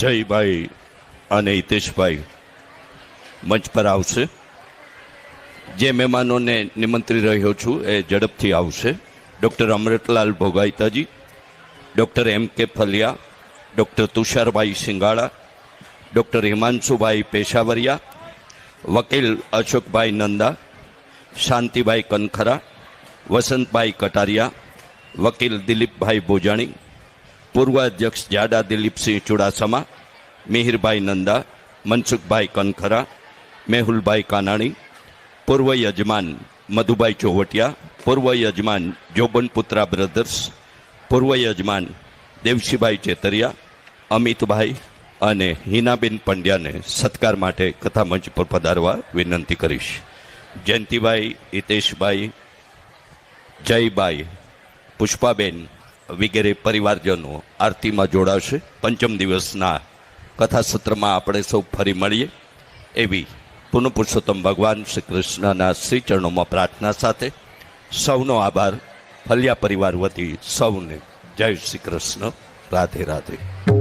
જયભાઈ અને હિતેશભાઈ મંચ પર આવશે. જે મહેમાનોને નિમંત્રી રહ્યો છું એ ઝડપથી આવશે. Doctor Amritlal ભોગાઈતાજી, doctor M K Faliya, doctor Tusharbhai સિંગાળા, doctor હિમાંશુભાઈ પેશાવરિયા, વકીલ અશોકભાઈ નંદા, શાંતિભાઈ કનખરા, વસંતભાઈ કટારિયા, વકીલ દિલીપભાઈ બોજાણી પૂર્વ અધ્યક્ષ જાડા દિલીપસિંહ ચુડાસમા, મિહિરભાઈ નંદા, મનસુખભાઈ કનખરા, મેહુલભાઈ કાનાણી, પૂર્વ યજમાન મધુભાઈ ચોવટિયા, પૂર્વ યજમાન જોબનપુત્રા બ્રધર્સ, પૂર્વ યજમાન દેવશીભાઈ ચેતરિયા, અમિતભાઈ અને હિનાબેન પંડ્યાને સત્કાર માટે કથા મંચ પર પધારવા વિનંતી કરીશ. જયંતિભાઈ, હિતેશભાઈ, જયભાઈ, પુષ્પાબેન વગેરે પરિવારજનો આરતીમાં જોડાશે. પંચમ દિવસના કથા સત્રમાં આપણે સૌ ફરી મળીએ. એવી પુનઃ પુરુષોત્તમ ભગવાન શ્રી કૃષ્ણના શ્રી ચરણોમાં પ્રાર્થના સાથે સૌનો આભાર. ફલિયા પરિવાર વતી સૌને જય શ્રી કૃષ્ણ રાધે રાધે.